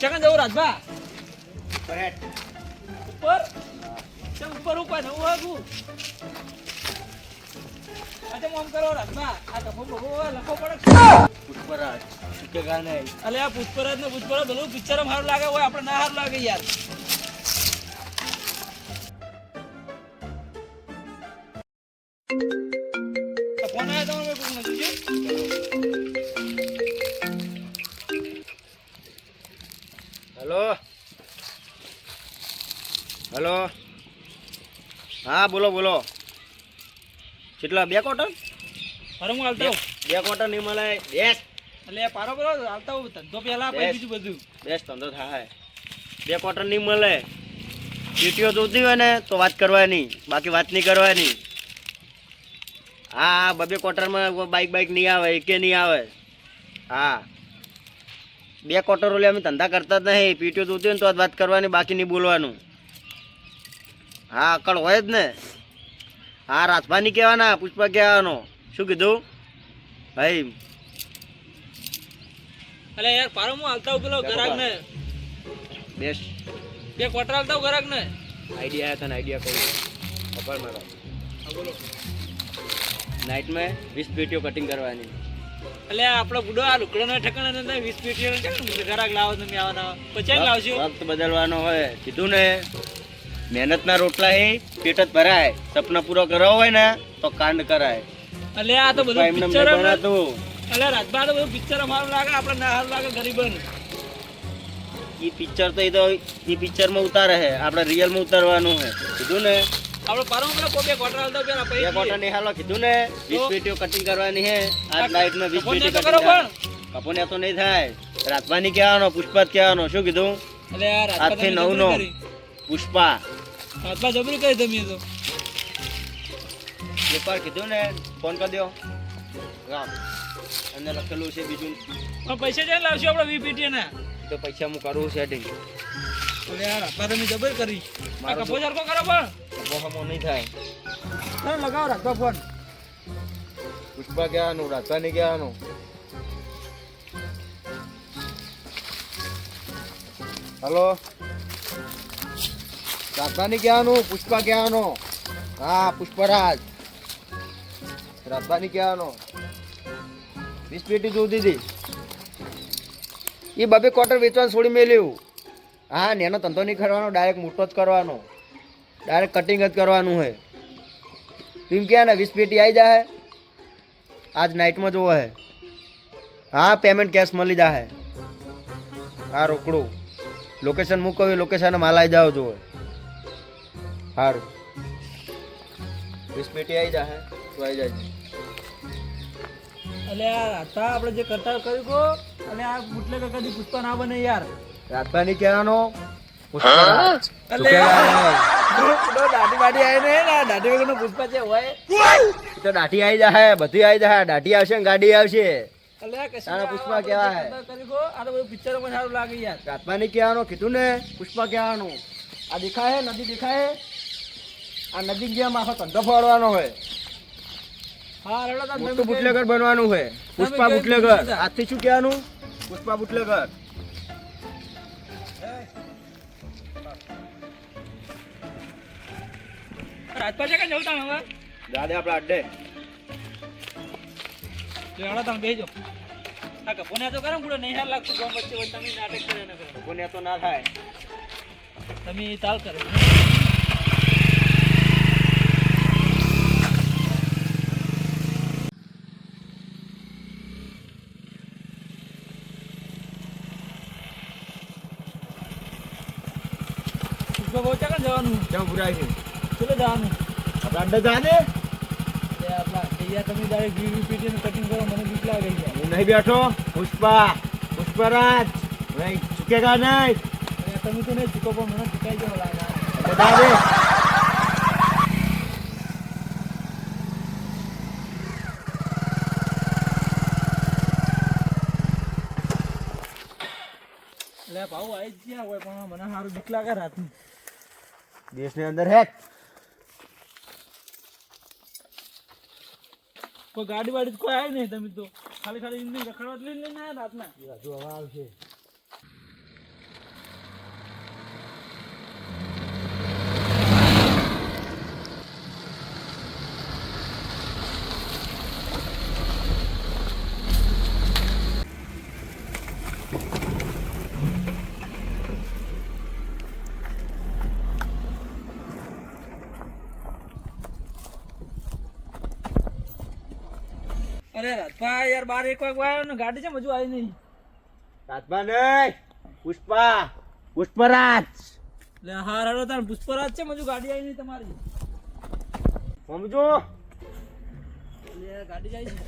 ચકન જવું રાજભા ઉપર ચમ ઉપર ઉપર નવું આગું આજે મોમ કરો રાજભા આ બહુ લખો પડે પુષ્પરાજ ચૂકેગા નહીં અલે આ પુષ્પરાજ ને પુષ્પરાજ ભલું પિક્ચર સારું લાગે હોય આપણે ના સારું લાગે યાર હલો? હલો? હા બોલો બોલો. કેટલા બે કોટન અરે હું હાલતા બે કોટન નહીં મળે બેસ. એટલે પારો બોલો હાલતા હું ધંધો પહેલા પછી બીજું બધું. બેસ ધંધો થાય. બે કોટન નહીં મળે ચીટીઓ જોતી હોય ને તો વાત કરવાની. બાકી વાત નહીં કરવાની. હા બબે ક્વાર્ટરમાં બાઇક બાઇક નહીં આવે એકે નહીં આવે. હા. બે ક્વાર્ટર ઓલે અમે ધંધા કરતા જ નહીં. પીટીઓ જોતી હોય ને તો વાત કરવાની બાકી નહીં બોલવાનું. હા અકળ હોય જ ને. હા રાજભાની કહેવાના પુષ્પા કહેવાનો. શું કીધું? ભાઈ એટલે યાર પારો હું હાલતા બેઠો ગરાક ને. બેસ. બે ક્વાર્ટર હાલતા ગરાક ને. આઈડિયા તને આઈડિયા કહું. ખબર મારો. બોલો. નાઇટ में વીસ પેટીઓ કટિંગ કરવાની. એટલે આપણો બુડો આ લુકડો ના ઠેકાણા ને વીસ પેટીઓ ઘરાક લાવો તમે આવવાના પછી લાવશો. વખત બદલવાનો હોય. કીધું ને મહેનતના રોટલા હે પેટ જ ભરાય. સપના પૂરો કરવો હોય ને તો કાંડ કરાય. એટલે આ તો બધું પિક્ચર એટલે રાજભા તો બધું પિક્ચર અમારું લાગે આપણે ના હાલ લાગે ગરીબન. ઈ પિક્ચર તો એ તો ઈ પિક્ચરમાં ઉતારે હે આપણે રિયલમાં ઉતારવાનું હે કીધું ને આપણે પેલો બે પેલા પૈસા કોટા ની હાલો કીધું ને વીસ તો? પેટીઓ કટિંગ કરવાની હે આજ તો કરો પણ કપોને તો નહીં થાય. રાતવાની કહેવાનો પુષ્પા જ કહેવાનો શું કીધું? એટલે આજથી. પુષ્પા. રાજભા જબરી કરી તમે તો. એકવાર કીધું ને ફોન કરી દો. રામ. અને લખેલું છે બીજું. પણ પૈસા જઈને લાવશો આપણે વીપીટી ના તો પૈસા હું કરું સેટિંગ જબર કરી. મારો કપો સરખો કરો પણ. બહોમો નહીં થાય. ચાલો લગાવો રાજભા ફોન. પુષ્પા ગયાનું રાજધાની કહેવાનું હલો? રાજધાની કહેવાનું પુષ્પા કહેવાનો હા પુષ્પરાજ. રાજધાની કહેવાનો વીસ પેટી જોતી હતી એ બબે ક્વાર્ટર વેચવાનું છોડી મેલ્યું. હા નેનો ધંધો નહીં કરવાનો ડાયરેક્ટ મોટો જ કરવાનો. ડાયરેક્ટ કટિંગ જ કરવાનું હોય. એમ ક્યાં ને વીસ પેટી આવી જાય આજ નાઇટમાં જોવો હે. હા પેમેન્ટ કેશ મળી જાય હા રોકડું. લોકેશન મૂકો એ લોકેશન માલ આવી જાવ જોવો. સારું વીસ પેટી આવી જાય તો આવી જાય એટલે આ રાતા આપણે જે કરતા કર્યું કો અને આ બુટલે કદી પુષ્પા ના બને યાર. રાતભાની કહેવાનો? પુષ્પા એટલે પેલો દાઢી બાઢી આવી ને દાઢી વગરનો પુષ્પા જે હોય તો દાઢી આવી જાય બધી આવી જાય દાઢી આવશે ને ગાડી આવશે. પુષ્પા કેવા હે? આ તો બધું પિક્ચરોમાં સારું લાગે યાર. રાતભાની કહેવાનું કીધું ને પુષ્પા કહેવાનું. આ દેખાય હે? નદી દેખાય? હે? આ નદી જેમ આખો ધંધો ફોડવાનો હોય. હા બુટલેગર બનવાનું હોય. પુષ્પા બુટલેગર. આજથી શું કહેવાનું? પુષ્પા બુટલેગર. રાજપા છે કે જવું તમે હવે? દાદા આપણા અડ્ડે. જો રડો તમે બેસજો આ કપોને તો કરો પૂરો નહીં હાર લાગતું ગામ વચ્ચે વચ્ચે તમે નાટક કરે ન કરો. કોને તો ના થાય. તમે તાલ કરો. બહુ ચાકણ જવાનું? જ્યાં ભૂરાય છે? ચલો જવાનું આપણે અંડે જાને તમે ડાયરેક્ટ વીવી પીટીનું કટિંગ કરો મને બીક લાગે છે. હું નહીં બેઠો. પુષ્પા. પુષ્પરાજ. ભાઈ ચૂકેગા નહીં. તમે તો નહીં ચૂકો પણ મને ચૂકાઈ જાવ લાગે એટલે દાદે એટલે ભાવ આવી જ ગયા હોય પણ મને સારું બીક લાગે રાતનું. દેશની અંદર હેક. કોઈ ગાડી વાડી કોઈ આવી નહીં, તમે તો ખાલી ખાલી રખડવા લઈને રાતના. હજુ હવે આવશે અરે રાજભા યાર બાર એક વાગ આવ્યો ને ગાડી છે હજુ આવી નહીં. રાજભા નહીં પુષ્પા પુષ્પરાજ. લે હા રડો તાર પુષ્પરાજ છે હજુ ગાડી આવી નહીં તમારી. સમજો? લે ગાડી જાય છે.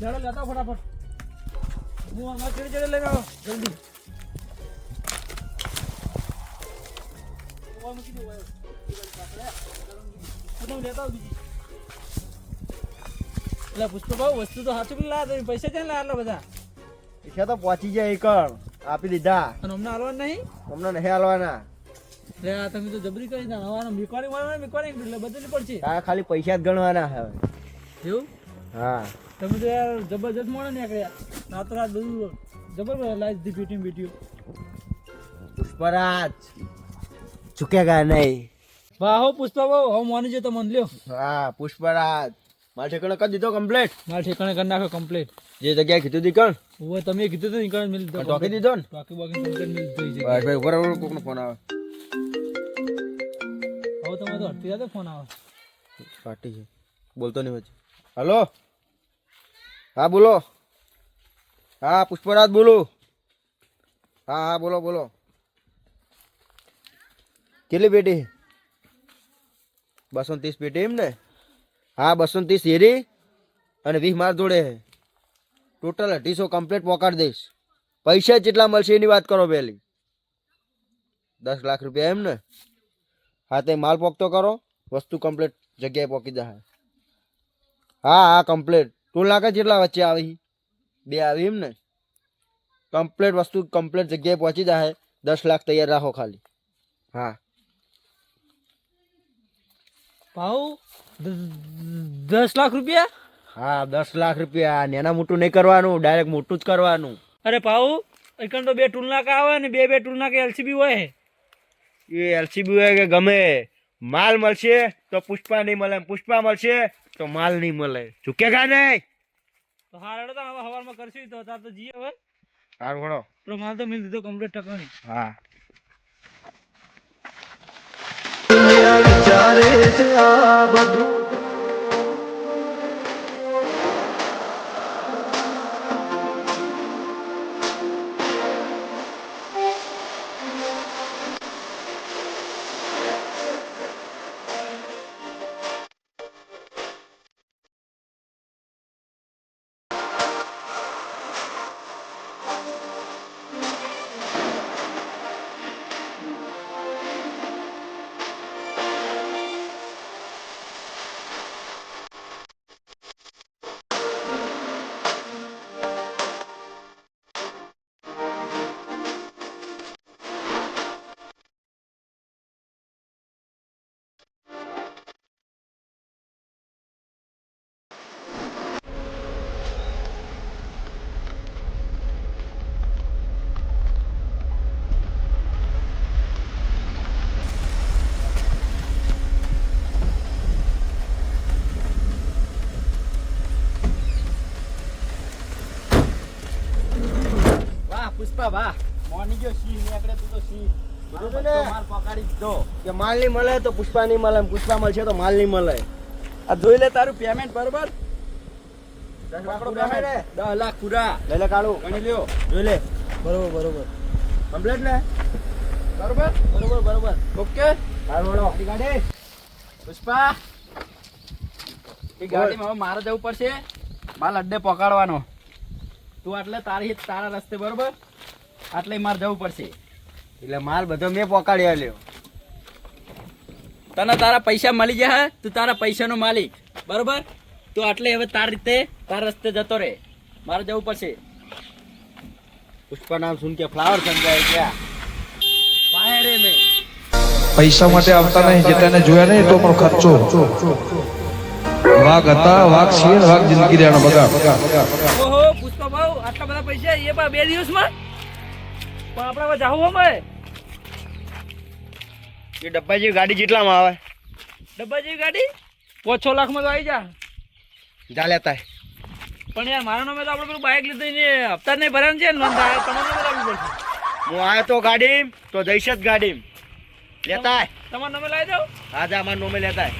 ચાલો લેતા ફટાફટ. હું અમારા ચડે ચડી લઈ આવો જલ્દી. ઓવા મૂકી દો લેતા બીજી એટલે વસ્તુ તો સાચું લાયા તમે પૈસા ક્યાં લાયા બધા પૈસા તો પહોંચી જાય એકર આપી દીધા. અને અમને હાલવાનું નહીં? તમને નહીં હાલવાના. આ તમે તો જબરી કરી ના હવાનો મીકવાની મળવાના મીકવાની એટલે બદલવી પડશે. આ ખાલી પૈસા જ ગણવાના હવે. એવું? હા. તમે તો યાર જબરજસ્ત મોડે નીકળ્યા. રાત રાત બધું જબર લાઈફ ધી પીટી પીટીઓ પુષ્પરાજ. ચૂકેગા નહીં? વાહો પુષ્પા બહુ હવે માની જો તો મન લ્યો. હા પુષ્પરાજ મારા ઠેકાણે કરી દીધો કમ્પ્લીટ મારા ઠેકાણે કરી નાખો કમ્પ્લીટ જે જગ્યાએ કીધું હતી કણ. હવે તમે કીધું હતું કણ મિલ ટોકી દીધો ને. ટોકી બોકી કમ્પ્લીટ મિલ છે બસ ભાઈ ઉપર ઉપર કોકનો ફોન આવે. હવે તમારે તો હટતી જાતો ફોન આવે. પાર્ટી છે. બોલતો નહીં વચ્ચે હલો. હા બોલો. હા પુષ્પરાજ બોલું. હા હા બોલો બોલો. કેટલી પેટી? બસો ત્રીસ પેટી એમ ને? હા બસો ત્રીસ હેરી અને વીસ માર જોડે ટોટલ અઢીસો કમ્પ્લીટ પોકાડ દઈશ. પૈસા જેટલા મળશે એની વાત કરો પહેલી દસ લાખ રૂપિયા એમ ને? હા તે માલ પોકતો કરો. વસ્તુ કમ્પ્લીટ જગ્યાએ પોકી જાય હા હા કમ્પ્લીટ ટોલ નાકા જેટલા વચ્ચે આવી. બે આવી એમ ને? કમ્પ્લીટ વસ્તુ કમ્પ્લીટ જગ્યાએ પહોંચી જાય દસ લાખ તૈયાર રાખો ખાલી. હા. ભાવ? દસ લાખ રૂપિયા? હા દસ લાખ રૂપિયા. નેના મોટું નહીં કરવાનું ડાયરેક્ટ મોટું જ કરવાનું. અરે ભાવ એકણ તો બે ટૂલ નાકા આવે ને બે બે ટૂલ નાકા એલસીબી હોય. એ એલસીબી હોય કે ગમે. માલ મળશે તો પુષ્પા નહીં મળે. પુષ્પા મળશે તો માલ નહીં મળે. ચૂકેગા નહીં. તો હા રડો તો હવે હવારમાં કરશું તો તાર તો જીએ હવે. હાર ઘણો તો માલ તો મિલ દીધો કમ્પ્લીટ ટકાણી હા. વાહ પુષ્પા મોની ગયો સિંહ નીકળે તું તો સિંહ. કીધું ને? માર પકડી દીધો કે માલ નહીં મળે તો પુષ્પા નહીં મળે પુષ્પા મળશે તો માલ નહીં મળે. આ જોઈ લે તારું પેમેન્ટ બરોબર? દસ લાખ પૂરા લઈ લે કાળું. ગણી લ્યો. જોઈ લે. બરોબર બરોબર. કમ્પ્લેટ ને? બરોબર? બરોબર બરોબર. ઓકે ગાડી પુષ્પા. એ ગાડીમાં હવે મારે જવું પડશે. માલ અડ્ડે પકડવાનો તું એટલે તારી તારા રસ્તે બરોબર? આટલે માર જવું પડશે. એટલે માલ બધો મેં પોકાડી આલ્યો. તને તારા પૈસા મળી જાય તું તારા પૈસાનો માલિક. બરોબર? તું આટલે હવે તાર રીતે તાર રસ્તે જતો રહે. મારે જવું પડશે. પુષ્પા નામ સુન કે ફ્લાવર સમજાય ક્યાં રે મેં. પૈસા માટે આવતા નહીં જેતાને જોયા નહીં તો પણ ખર્ચો. વાઘ હતા વાઘ શેર વાઘ જિંદગી રેણ બગા ઓહો પુષ્પા ભાવ આટલા બધા પૈસા એ બા બે દિવસમાં? પણ આપણે હવે જાવું અમે એ ડબ્બા જેવી ગાડી જેટલામાં આવે. ડબ્બા જેવી ગાડી? પાંચ છ લાખમાં તો આવી જા. જા લેતા પણ યાર મારા નામે તો આપણે પેલું બાઇક લીધું ને હપ્તા નહીં ભરાવાનું છે ને લોન તમારે નામે લાવવું પડશે. હું આવ્યો તો ગાડી તો જઈશ જ ગાડી લેતા. તમારા નામે લાવી દઉં? હા જા અમારા નામે લેતા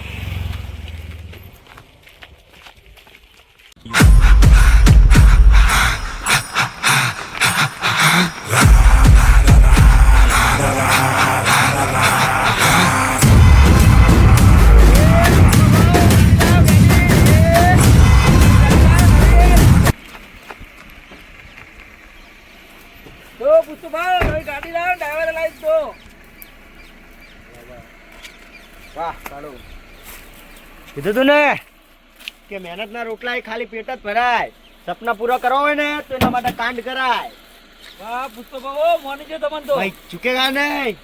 વાહ સારું. કીધું તું ને કે મહેનતના રોટલા એ ખાલી પેટ જ ભરાય. સપના પૂરા કરવા હોય ને તો એના માટે કાંડ કરાય. વાહ મોની જો તમને તો. ભાઈ ચૂકેગા નહીં.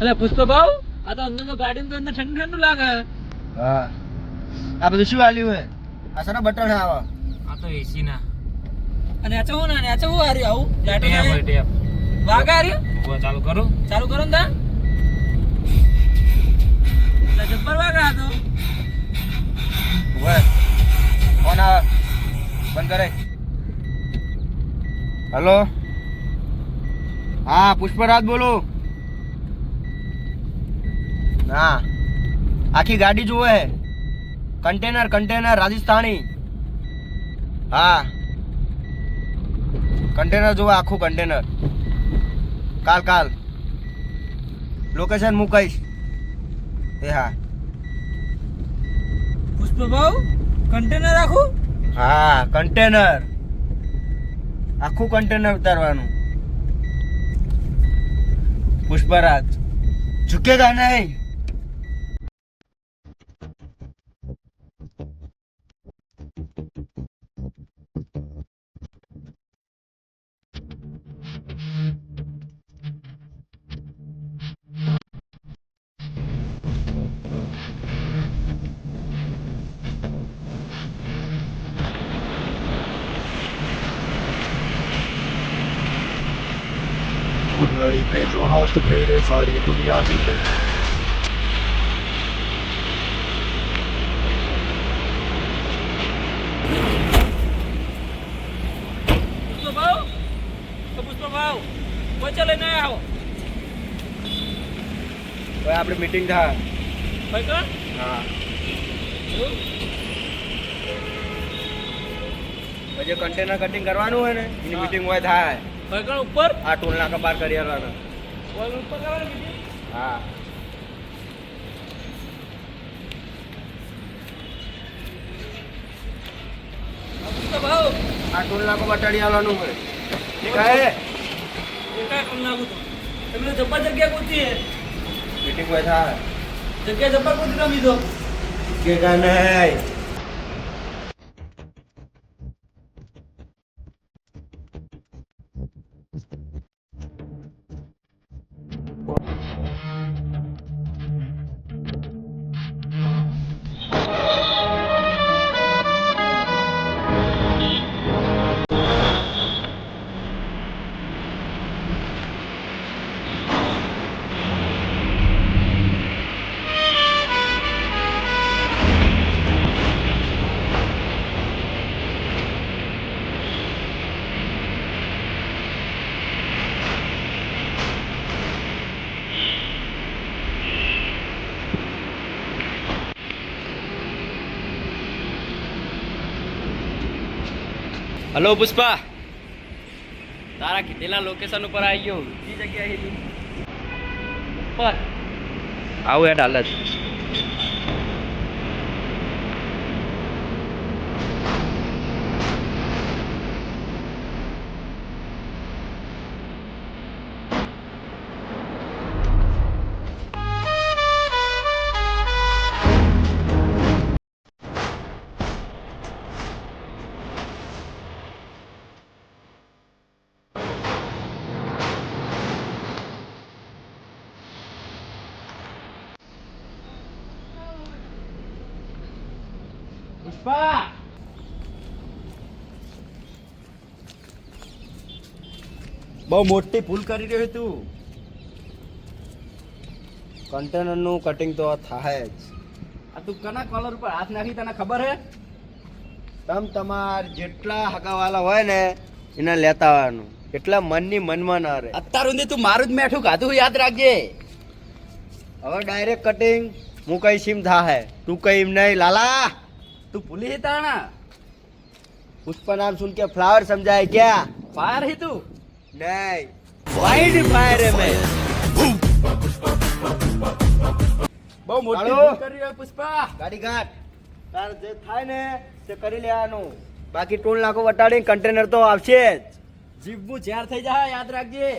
અલે પુષ્પ ભાવ આ તો અંદર ગાડી તો અંદર ઠંડુ ઠંડુ લાગે. હા. આ બધું શું આલ્યું હે? આ સર બટન આવે. આ તો એસી ના. અને આ ચો ના આ ચો હારી આવું. લાઈટો ટેપ ના વાગે હારી ટેપ ચાલુ કરો. ચાલુ કરો ને તા. જબ્બર વાગે આ તો. ઓય ફોન આવે. બંધ કરે. હલો? હા પુષ્પરાજ બોલો. ના. આખી ગાડી જુએ કન્ટેનર કન્ટેનર રાજસ્થાની. હા. કન્ટેનર જુએ આખું કન્ટેનર. કાલ કાલ. લોકેશન મૂકાઈશ. એ હા. પુષ્પભાઉ કન્ટેનર આખું? હા કન્ટેનર. આખું કન્ટેનર ઉતારવાનું. પુષ્પરાજ. ઝુકેગા નહીં. પુષ્પ ભાવ તો or ભાવ વચ્ચે લઈને આવો હવે આપણે મીટિંગ થાય ભાઈ હા પછી કન્ટેનર કટિંગ કરવાનું હોય ને એની મીટિંગ હોય થાય. ઉપર? આ ટોલ નાકા પાર કરી આવવાના હા ભાવ આ ટોલ નાકો બટાડી આવવાનું હોય. ઠીક હે એકા કમ નાખું તો. તમે જબ્બર જગ્યા કોતી હે. મીટિંગ હોય જગ્યા જબ્બર ગોતી રમી દો ઝુકેગા નહીં? હલો પુષ્પા. તારા કીધેલા લોકેશન ઉપર આવી ગયો. કઈ જગ્યાએ પર આવું યાર હાલ પુષ્પા બહુ મોટી ભૂલ કરી રહ્યો તું. તું કન્ટેનરનું કટિંગ તો થાય જ. આ તું કના કોલર ઉપર હાથ નાખી તને ખબર હે? તમ તમાર જેટલા હગાવાલા હોય ને એને લેતા આવવાનું. એટલા મનની મનમાં ના રહે. અત્યાર સુધી તું મારું જ મેઠું ખાધું યાદ રાખજે. હવે ડાયરેક્ટ કટિંગ હું કઈ સીમ થાહે તું કઈ એમ નહીં લાલા. તું ભૂલી હે તાણા પુષ્પા નામ સુન કે ફ્લાવર સમજાય ક્યા? ફાયર હે તું? નહીં. વાઇલ્ડ ફાયર હે મેં. બહુ મોટી કરી રહ્યો પુષ્પા. ગાડી ઘાટ. તાર જે થાય ને તે કરી લેવાનું. બાકી ટોલ નાખો વટાડી કન્ટેનર તો આવશે જ. જીવવું ઝેર થઈ જાય યાદ રાખજે.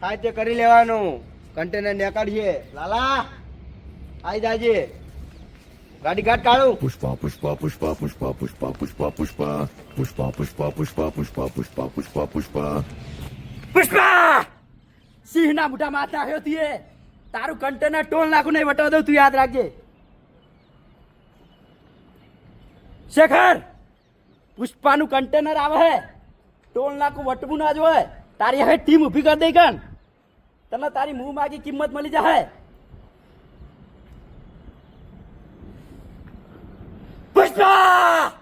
થાય તે કરી લેવાનું. કન્ટેનર નેકાળીએ. લાલા આવી જાજે. ગાડી ઘાટ કાઢું પુષ્પા પુષ્પા પુષ્પા પુષ્પા પુષ્પા પુષ્પા પુષ્પા પુષ્પા પુષ્પા પુષ્પા પુષ્પા પુષ્પા પુષ્પા પુષ્પા પુષ્પા સિંહના મોઢા માથ આવ્યો તીએ તારું કન્ટેનર ટોલ નાખું નહીં વટાવ દઉં તું યાદ રાખજે શેખર પુષ્પાનું કન્ટેનર આવે હે ટોલ નાખું વટવું ના જોવે તારી હવે ટીમ ઊભી કરી દઈ કણ તને તારી મુંહ માગી કિંમત મળી જાય પુષ્પા!